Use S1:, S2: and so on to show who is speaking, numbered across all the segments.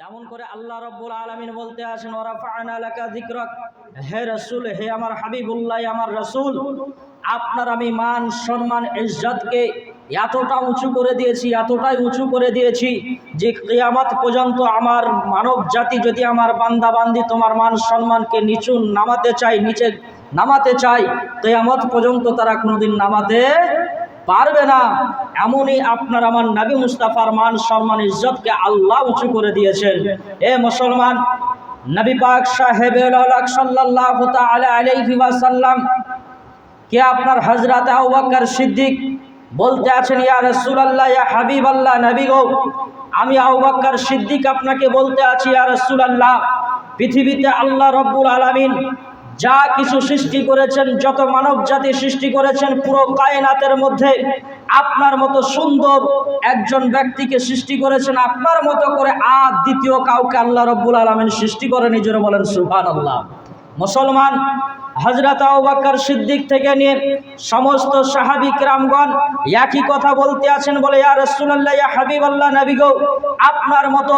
S1: তেমন করে আল্লাহ রব্বুল আলমিন বলতে আছেন ওরা ফায়নালাকা যিকরাক। হে রসুল, হে আমার হাবিবুল্লাহ আমার রসুল, আপনার আমি মান, সম্মান, ইজ্জতকে এতটা উঁচু করে দিয়েছি, এতটাই উঁচু করে দিয়েছি যে কিয়ামত পর্যন্ত আমার মানব জাতি যদি আমার বান্দা বান্দি তোমার মান, সম্মানকে নিচু নামাতে চাই নিচে নামাতে চাই কেয়ামত পর্যন্ত তারা কোনোদিন নামাতে পারবে না। এমনই আপনার আমার নবী মুস্তাফার মান সম্মান ইজ্জতকে আল্লাহ উঁচু করে দিয়েছেন। এ মুসলমান, নবী পাক সাহেব সাল্লাল্লাহু তাআলা আলাইহি ওয়াসাল্লাম, কে আপনার হযরত আবু বকর সিদ্দিক বলতে আছেন, ইয়া রাসূলুল্লাহ, ইয়া হাবিবাল্লাহ, নবী গো, আমি আবু বকর সিদ্দিক আপনাকে বলতে আছি, ইয়া রাসূলুল্লাহ, পৃথিবীতে আল্লাহ রব্বুল আলামিন যা কিছু সৃষ্টি করেছেন, যত মানব জাতি সৃষ্টি করেছেন, পুরো কায়নাতের মধ্যে আপনার মতো সুন্দর একজন ব্যক্তিকে সৃষ্টি করেছেন, আপনার মতো করে আর দ্বিতীয় কাউকে আল্লাহ রব্বুল আলমিন সৃষ্টি করে নিজের বলেন সুহান আল্লাহ মুসলমান হজরত আবাক্কর সিদ্দিক থেকে নিয়ে সমস্ত সাহাবিক রামগণ একই কথা বলতে আছেন, বলে, ইয়া রসুল্লাহ ইয়া হাবিব আল্লাহ নবী গো, আপনার মতো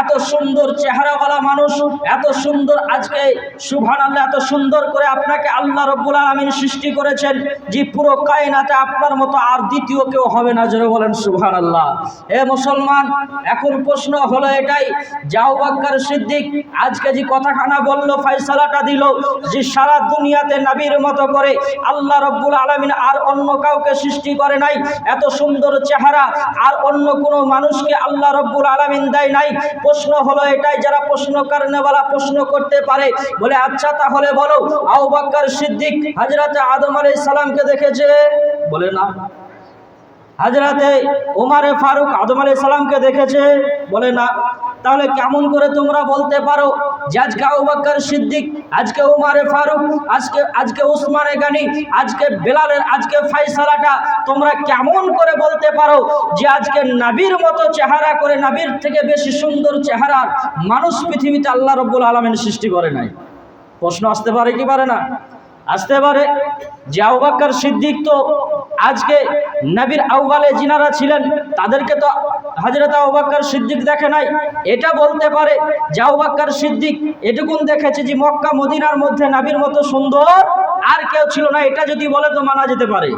S1: এত সুন্দর চেহারাওয়ালা মানুষ, এত সুন্দর আজকে সুভান আল্লাহ এত সুন্দর করে আপনাকে আল্লাহ রব্বুল আলমিন সৃষ্টি করেছেন যে পুরো কায়নাতে আপনার মতো আর দ্বিতীয় কেউ হবে না। জোরে বলেন সুভান আল্লাহ এ মুসলমান, এখন প্রশ্ন হলো এটাই যাও বাক্কার সিদ্দিক আজকে যে কথাখানা বলল, ফয়সালাটা দিল, যে সারা দুনিয়াতে নবীর মতো করে আল্লাহ রব্বুল আলমিন আর অন্য কাউকে সৃষ্টি করে নাই। এত সুন্দর চেহারা আর অন্য কোনো মানুষকে আল্লাহ রব্বুল আলমিন দেয় নাই। প্রশ্ন হলো এটাই, যারা প্রশ্ন কারণেওয়ালা প্রশ্ন করতে পারে, বলে আচ্ছা তাহলে বলো আউ বাক্কার সিদ্দিক হাজরাত আদম আলাই সালামকে দেখেছে? বলে, না। হাজরাতে ওমারে ফারুক আদম আলাই সালামকে দেখেছে? বলে, না। তাহলে কেমন করে তোমরা বলতে পারো? যে আজকে আবাক্কর সিদ্দিক, আজকে উমারে ফারুক, আজকে আজকে উসমানে গানি, আজকে বেলালের, আজকে ফাইসালাটা, তোমরা কেমন করে বলতে পারো যে আজকে নাবির মতো চেহারা করে নাবির থেকে বেশি সুন্দর চেহারার মানুষ পৃথিবীতে আল্লাহ রব্বুল আলমেন সৃষ্টি করে নাই? প্রশ্ন আসতে পারে কি পারে না? আসতে পারে যে আবাক্কর সিদ্দিক তো আজকে নবীর আউ্বালে যিনারা ছিলেন, তাদেরকে তো হাজরত আবাক্কর সিদ্দিক দেখে নাই। এটা বলতে পারে যে আউবাক্কার সিদ্দিক এটুকুন দেখেছে যে মক্কা, মদিনার মধ্যে নাবির মতো সুন্দর আর কেউ ছিল না। এটা যদি বলে তো মানা যেতে পারে।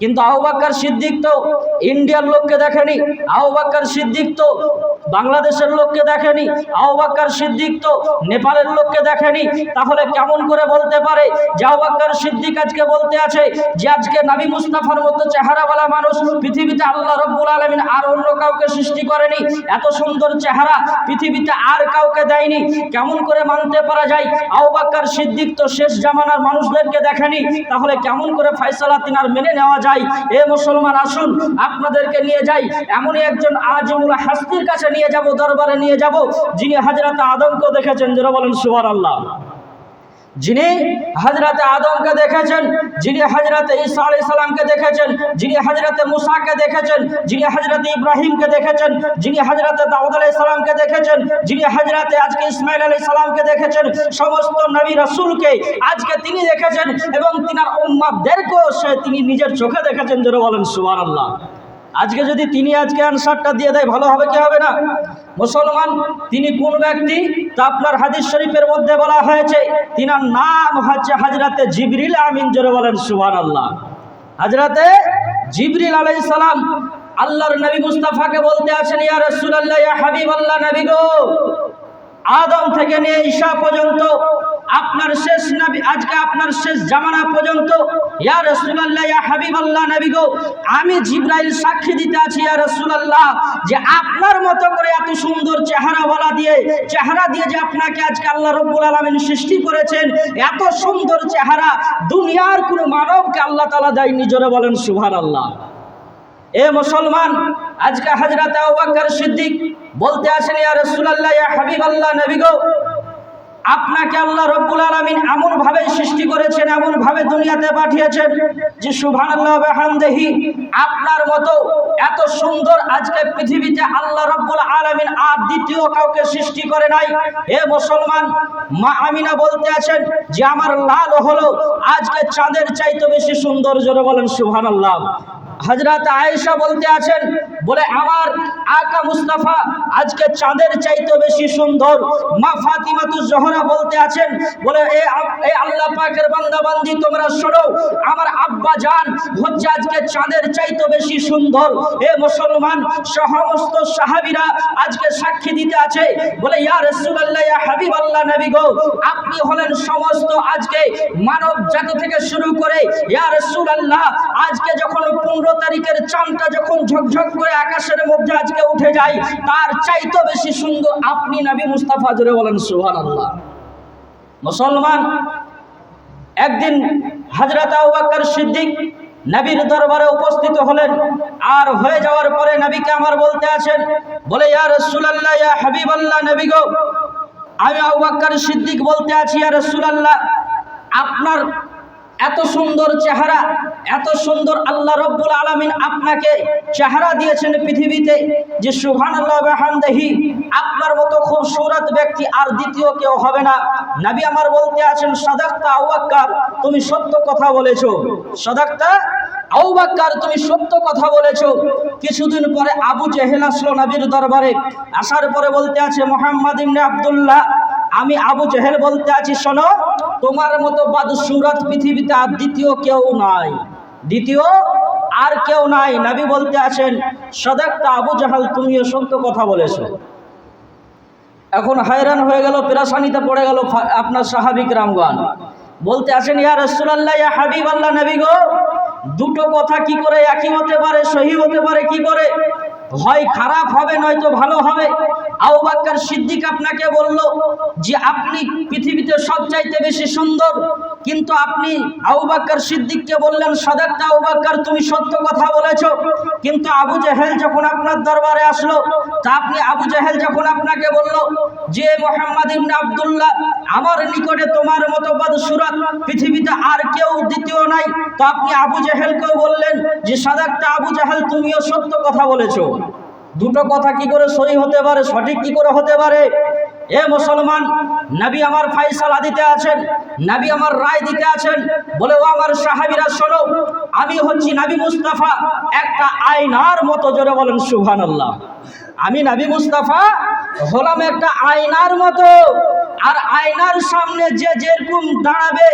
S1: কিন্তু আহবাক্কার সিদ্দিক তো ইন্ডিয়ার লোককে দেখেনি। আহবাক্কার সিদ্দিক তো বাংলাদেশের লোককে দেখেনি আহবাক্কার সিদ্দিক তো নেপালের লোককে দেখেনি। তাহলে কেমন করে বলতে পারে যে আহবাক্কার সিদ্দিক আজকে বলতে আছে যে আজকে নাবি মুস্তাফার মতো চেহারাওয়ালা মানুষ পৃথিবীতে আল্লাহ রব্বুল আলমিন আর অন্য কাউকে সৃষ্টি করেনি? এত সুন্দর চেহারা পৃথিবীতে আর কাউকে দেয়নি। কেমন করে মানতে পারা যায়? আহবাক্কার সিদ্দিক তো শেষ জামানার মানুষদেরকে দেখেনি। তাহলে কেমন করে ফয়সালা তিনার মেনে নেওয়া যায়? এ মুসলমান, আসুন আপনাদেরকে নিয়ে যাই। এমনই একজন আজমুল হাস্তির কাছে নিয়ে যাব, দরবারে নিয়ে যাব। যিনি হাজরাতে আদমকে দেখেছেন যারা বলেন সুবার আল্লাহ যিনি হজরতে আদমকে দেখেছেন, যিনি হজরতে ঈসা আলাই সালামকে দেখেছেন, যিনি হজরতে মুসাকে দেখেছেন, যিনি হজরতে ইব্রাহিমকে দেখেছেন, যিনি হজরতে দাউদ আলাই সালামকে দেখেছেন, যিনি হজরতে আজকে ইসমাইল আলাই সালামকে দেখেছেন, সমস্ত নবী রসুলকে আজকে তিনি দেখেছেন এবং তিনার উম্মাদেরকেও সে তিনি নিজের চোখে দেখেছেন যেন বলেন সুবার আল্লাহ আজকে যদি তিনি আজকে আনসারটা দিয়ে দেয়, ভালো হবে, কি হবে না? মুসলমান, তিনি কোন ব্যক্তি? তা আপনার হাদিস শরীফের মধ্যে বলা হয়েছে, তিনার নাম হচ্ছে হাজরাতে জিবরিল আমিন, জোরে বলেন সুহান আল্লাহ হাজরাতে জিবরিল আলাই সালাম, আল্লাহর নবী মুস্তাফাকে বলতে আছেন ইয়া রসুল্লাহ ইয়া হাবিব আল্লাহ নবী গো, আদম থেকে নিয়ে ঈশা পর্যন্ত আপনার শেষ নবী, আজকে আপনার শেষ জামানা পর্যন্ত, ইয়া রাসূলুল্লাহ, ইয়া হাবিবাল্লাহ নবী গো, আমি জিব্রাইল সাক্ষী দিতে আছি, ইয়া রাসূলুল্লাহ, যে আপনার মতো করে এত সুন্দর চেহারা বলা দিয়ে, চেহারা দিয়ে যে আপনাকে আজকে আল্লাহ রাব্বুল আলামিন সৃষ্টি করেছেন, এত সুন্দর চেহারা, দুনিয়ার কোনো মানবকে আল্লাহ তাআলা দেয়নি, জোরে বলেন সুবহানাল্লাহ। এ মুসলমান, আজকে হযরত আবু বকর সিদ্দিক বলতে আসেন, ইয়া রাসূলুল্লাহ, ইয়া হাবিবাল্লাহ নবী গো আপনাকে আল্লাহ রব্বুল আলমিন এমনভাবে সৃষ্টি করেছেন, এমনভাবে দুনিয়াতে পাঠিয়েছেন যে হামদেহি আপনার মতো এত সুন্দর আজকে পৃথিবীতে আল্লাহ রব্বুল আলমিন আর দ্বিতীয় কাউকে সৃষ্টি করে নাই। হে মুসলমান, মা আমিনা বলতে আছেন যে আমার লাল হলো, আজকে চাঁদের চাইতে বেশি সুন্দর জোরে বলেন সুবহানাল্লাহ। হজরত আয়েশা বলতে আছেন, বলে, আমার আকা মুস্তাফা আজকে চাঁদের চাইতে বেশি সুন্দর। মা ফাতিমাতু জহরা বলতে আছেন, বলে, এ এ আল্লাহ পাকের বান্দা বান্দি তোমরা শোনো, আমার আব্বা জান হচ্ছে আজকে চাঁদের চাইতে বেশি সুন্দর। এ মুসলমান, সমস্ত সাহাবিরা আজকে সাক্ষী দিতে আছে। বলে, ইয়া রাসূলুল্লাহ, ইয়া হাবিবাল্লাহ নবী গো, আপনি হলেন সমস্ত আজকে মানব জাতি থেকে শুরু করে, ইয়া রাসূলুল্লাহ, আজকে যখন পনেরো তারিখের চাঁদটা যখন ঝকঝক করে আকাশের মধ্যে আজকে উঠে যায়, তার চাইতে বেশি সুন্দর আপনি নবী মুস্তাফা জুড়ে বলেন সুহান আল্লাহ মুসলমান, একদিন হজরত আবুবকর সিদ্দিক নবীর দরবারে উপস্থিত হলেন, আর হয়ে যাওয়ার পরে নবীকে আমার বলতে আছেন বলে, ইয়া রাসূলুল্লাহ, ইয়া হাবিবাল্লাহ, নবী গো, আমি আবুবকর সিদ্দিক বলতে আছি, ইয়া রাসূলুল্লাহ, আপনার এত সুন্দর চেহারা, এত সুন্দর আল্লাহ রব্বুল আলামিন আপনাকে চেহারা দিয়েছেন পৃথিবীতে যে সুবহানাল্লাহ বিহামদিহি, আপনার মতো খুব সুরত ব্যক্তি আর দ্বিতীয় কেউ হবে না। নবী আমার বলতে আছেন সদাক্তা আউবাক্কার তুমি সত্য কথা বলেছ। সদাক্তা আউবাক্কার তুমি সত্য কথা বলেছ। কিছুদিন পরে আবু জেহেল আসলো নবীর দরবারে। আসার পরে বলতে আছে, মোহাম্মদ ইবনে আব্দুল্লাহ, আমি আবু জেহেল বলতে আছি, শোনো তোমার মতো বাদসুরত পৃথিবীতে আর দ্বিতীয় কেউ নাই। দ্বিতীয় আর কেউ নাই। নবী বলতে আছেন, সদাক্তা আবু জাহাল তুমিও সত্য কথা বলেছ। এখন হায়রান হয়ে গেল, পেরাসানিতে পড়ে গেল আপনার সাহাবিক রামগণ বলতে আছেন, ইয়া রসুল্লাহ ইয়া হাবিব আল্লাহ নবী গো, দুটো কথা কি করে একই হতে পারে, সহি হতে পারে, কি করে? হয় খারাপ হবে, নয়তো ভালো হবে। আবু বাক্কার সিদ্দিক আপনাকে বলল যে, আপনি পৃথিবীতে সবচাইতে বেশি সুন্দর। কিন্তু আপনি আবু বাক্কার সিদ্দিককে বললেন সদাক্তা আবু বাক্কার তুমি সত্য কথা বলেছ। কিন্তু আবু জাহেল যখন আপনার দরবারে আসলো, তা আপনি আবু জাহেল যখন আপনাকে বলল যে, মোহাম্মদ ইবনে আব্দুল্লাহ, আমার নিকটে তোমার মতো বদসুরত পৃথিবীতে আর কেউ দ্বিতীয় নাই। তো আপনি আবু জাহেলকেও বললেন যে সাদাক্তা আবু জাহেল, তুমিও সত্য কথা বলেছ। দুটো কথা কি করে সহি হতে পারে, সঠিক কি করে হতে পারে? এ মুসলমান, নবী আমার ফাইসালা দিতে আছেন, নবী আমার রায় দিতে আছেন, বলে, ও আমার সাহাবিরা, শোনো, আমি হচ্ছি নবী মুস্তাফা, একটা আয়নার মতো জোরে বলেন সুহান আল্লাহ আমি নবী মুস্তাফা হলাম একটা আয়নার মতো, আর আয়নার সামনে যে যেরকম দাঁড়াবে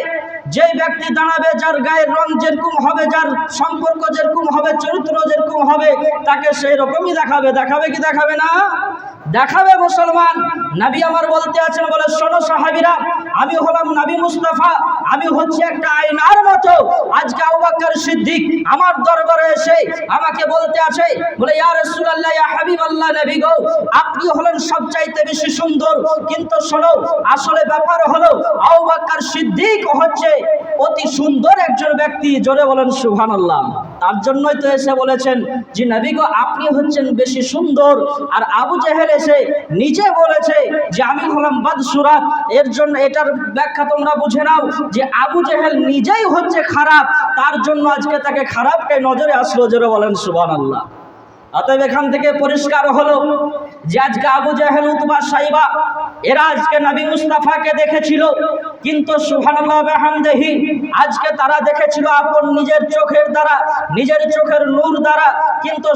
S1: যে ব্যক্তি দাঁড়াবে, যার গায়ের রং যেরকম হবে, যার সম্পর্ক যেরকম হবে, চরিত্র যেরকম হবে, তাকে সেই রকমই দেখাবে। দেখাবে কি দেখাবে না? দেখাবে মুসলমান। নাবি আমার বলতে আছেন, বলে, শোনো সাহাবিরা, আমি হলাম নাবি মুস্তাফা আমি হচ্ছে একটা আয়নার মতো। আজকে আবাকার সিদ্দিক আমার দরবারে এসে আমাকে বলতে আসে বলে, ইয়া রাসূলুল্লাহ, ইয়া হাবিবাল্লাহ নবী গো, আপনি হলেন সবচাইতে বেশি সুন্দর। কিন্তু শোনো, আসলে ব্যাপার হলো আবাকার সিদ্দিক হচ্ছে অতি সুন্দর একজন ব্যক্তি। জোরে বলেন সুবহানাল্লাহ। তার জন্যই তো এসে বলেছেন যে, নবী গো, আপনি হচ্ছেন বেশি সুন্দর। আর আবু জাহেল এসে নিজে বলেছে যে, আমি হলাম বাদসুরাত এর জন্য এটার ব্যাখ্যা তোমরা বুঝে নাও যে, আবু জেহেল নিজেই হচ্ছে খারাপ। তার জন্য আজকে তাকে খারাপকে নজরে আসলো, জোরে বলেন সুবান আল্লাহ অতএব এখান থেকে পরিষ্কার হলো যে, আজকে আবু জাহেল উতবা সাইবা, এরা আজকে নবী মুস্তাফাকে দেখেছিল। কিন্তু বিহামদিহি, আজকে তারা দেখেছিল আপন নিজের চোখের দ্বারা, নিজের চোখের নূর দ্বারা, কিন্তু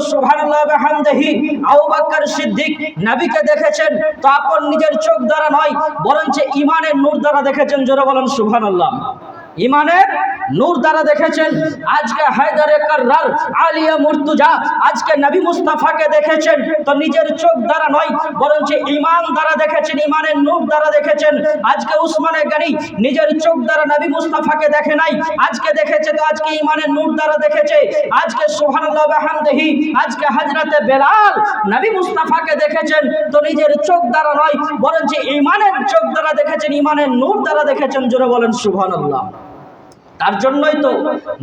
S1: আবু বকর সিদ্দিক নবীকে দেখেছেন, তো আপন নিজের চোখ দ্বারা নয়, বরঞ্চ ইমানের নূর দ্বারা দেখেছেন, জোরে বলেন সুবহানাল্লাহ। ইমানের নূর দ্বারা দেখেছেন। আজকে হায়দারে কার্রার আলিয়া মুর্তুজা আজকে নবী মুস্তাফাকে দেখেছেন। তো নিজের চোখ দ্বারা নয়, বরঞ্চ ইমান দ্বারা দেখেছেন, ইমানের নূর দ্বারা দেখেছেন। আজকে উসমানে গানি নিজের চোখ দ্বারা নবী মুস্তাফাকে দেখে নাই। আজকে দেখেছে তো আজকে ইমানের নূর দ্বারা দেখেছে। আজকে বিহামদিহি, আজকে হযরতে বেলাল নবী মুস্তাফাকে দেখেছেন। তো নিজের চোখ দ্বারা নয়, বরঞ্চ ইমানের চোখ দ্বারা দেখেছেন, ইমানের নূর দ্বারা দেখেছেন। জোরে বলেন সুবহানাল্লাহ। তার জন্যই তো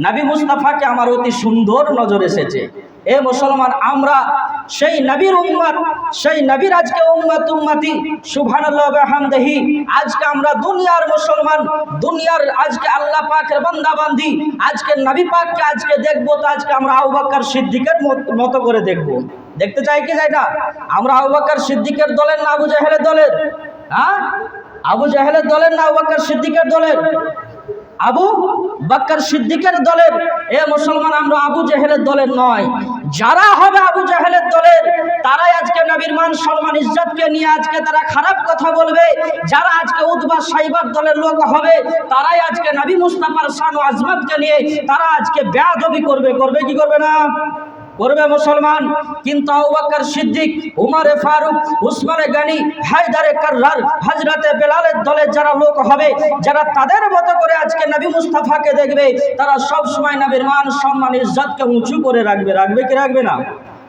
S1: নবী মুস্তাফাকে আমার অতি সুন্দর নজর এসেছে। এ মুসলমান, আমরা সেই নবীর উম্মত, সেই নবীর আজকে উম্মত উম্মতি বিহামদিহি, আজকে আমরা দুনিয়ার মুসলমান, দুনিয়ার আজকে আল্লাহ পাকের বান্দা বান্দি আজকে নবী পাককে আজকে দেখব, তো আজকে আমরা আবু বকর সিদ্দিকের মত- করে দেখব। দেখতে চাই কি যাই না? আমরা আবু বকর সিদ্দিকের দলের না, আবু জাহেলের দলের? হ্যাঁ? আবু জাহেলের দলের না, আবু সিদ্দিকের দলের? আবু বাক্কার সিদ্দিকের দলের, এ মুসলমান আমরা আবু জাহেলের দলের নয়। যারা হবে আবু জাহেলের দলের, তারাই আজকে নবীর মান সম্মান, ইজ্জতকে নিয়ে আজকে তারা খারাপ কথা বলবে। যারা আজকে উদ্বা সাইবার দলের লোক হবে, তারাই আজকে নবী মুস্তাফার শান ও আজমতকে নিয়ে তারা আজকে ব্যাধবি করবে। করবে কি করবে না? করবে মুসলমান। কিন্তু আউবাক্কর সিদ্দিক, উমারে ফারুক, উসমানে গানি, হায়দারে কার্রার হাজরাতে বেলালের দলের যারা লোক হবে, যারা তাদের মতো করে আজকে নবী মুস্তাফাকে দেখবে, তারা সবসময় নবীর মান, সম্মান, ইজ্জতকে উঁচু করে রাখবে। রাখবে কি রাখবে না?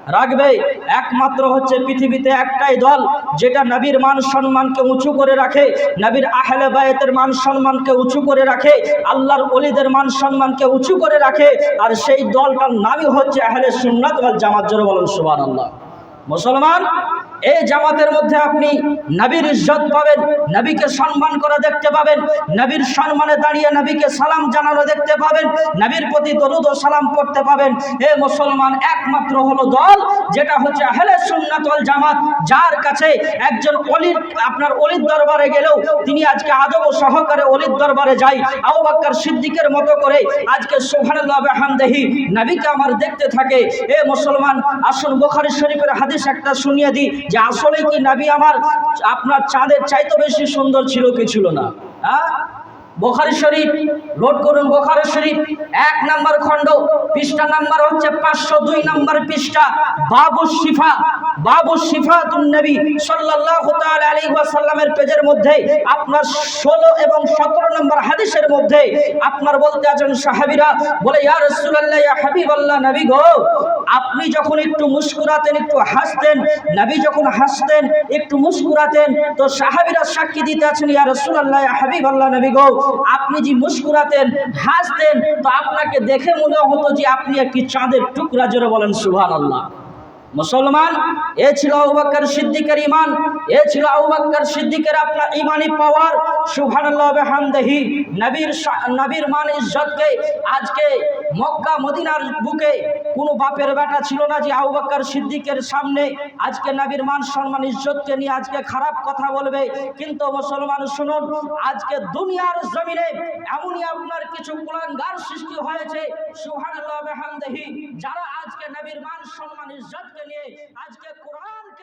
S1: রাখবে। একমাত্র হচ্ছে পৃথিবীতে একটাই দল, যেটা নবীর মান সম্মানকে উঁচু করে রাখে, নবীর আহলে বায়েতের মান সম্মানকে উঁচু করে রাখে, আল্লাহর অলিদের মান সম্মানকে উঁচু করে রাখে, আর সেই দলটার নামই হচ্ছে আহলে সুন্নাত জামাত। জোর বলেন সুবহানাল্লাহ। মুসলমান? এই জামাতের মধ্যে আপনি নবীর ইজ্জত পাবেন, নবীকে সম্মান করা দেখতে পাবেন, নবীর সম্মানে দাঁড়িয়ে নবীকে সালাম জানানো দেখতে পাবেন, নবীর প্রতি দরুদ ও সালাম করতে পাবেন। এ মুসলমান একমাত্র হলো দল, যেটা হচ্ছে আহলে সুন্নাত ওয়াল জামাত, যার কাছে একজন অলির, আপনার অলির দরবারে গেলেও তিনি আজকে আদব ও সহকারে অলির দরবারে যাই, আবু বাক্কার সিদ্দিকের মতো করে আজকে সুবহানাল্লাহ বিহামদিহি নবীকে আমার দেখতে থাকে। এ মুসলমান, আসুন বুখারী শরীফের হাদিস একটা শুনিয়ে দিই। যে আসলে কি নাবি আমার আপনার চাঁদের চাইতে বেশি সুন্দর ছিল কি ছিল না? হ্যাঁ? বোখারি শরীফ, নোট করুন বোখারি শরীফ, এক নাম্বার খণ্ড, পৃষ্ঠা নাম্বার হচ্ছে পাঁচশো দুই নাম্বার পৃষ্ঠা বাবু শিফা। বাবু শিফাতুন নবী সাল্লাল্লাহু তাআলা আলাইহি ওয়াসাল্লামের পেজের মধ্যে, আপনার 16 এবং 17 নম্বর হাদিসের মধ্যে আপনার বলতে আছেন, সাহাবীরা বলে, ইয়া রাসূলুল্লাহ, ইয়া হাবিবাল্লাহ, নবী গো, আপনি যখন একটু মুস্কুরাতেন একটু হাসতেন, নবী যখন হাসতেন, একটু মুস্কুরাতেন তো সাহাবীরা সাক্ষী দিতে আছেন, ইয়া রাসূলুল্লাহ, ইয়া হাবিবাল্লাহ, নবী গো, আপনি যে মুস্কুরাতেন হাসতেন, তো আপনাকে দেখে মনে হতো যে আপনি একটি চাঁদের টুকরা, জোরে বলেন সুবহানাল্লাহ। মুসলমান, এ ছিল আউবাক্কর সিদ্দিকের ইমান এ ছিল আউবাক্কর সিদ্দিকের আপনার ইমানি পাওয়ার। বিহামদিহি, নবীর নবীর মান ইজ্জতকে আজকে মক্কা, মদিনার বুকে কোনো বাপের বেটা ছিল না যে আউবাক্কর সিদ্দিকের সামনে আজকে নবীর মান সম্মান ইজ্জতকে নিয়ে আজকে খারাপ কথা বলবে। কিন্তু মুসলমান, শুনুন, আজকে দুনিয়ার জমিনে এমনই আপনার কিছু কুলাঙ্গার সৃষ্টি হয়েছে। বিহামদিহি, যারা আজকে নবীর মান সম্মান ইজ্জতকে लिए। आज के कुरान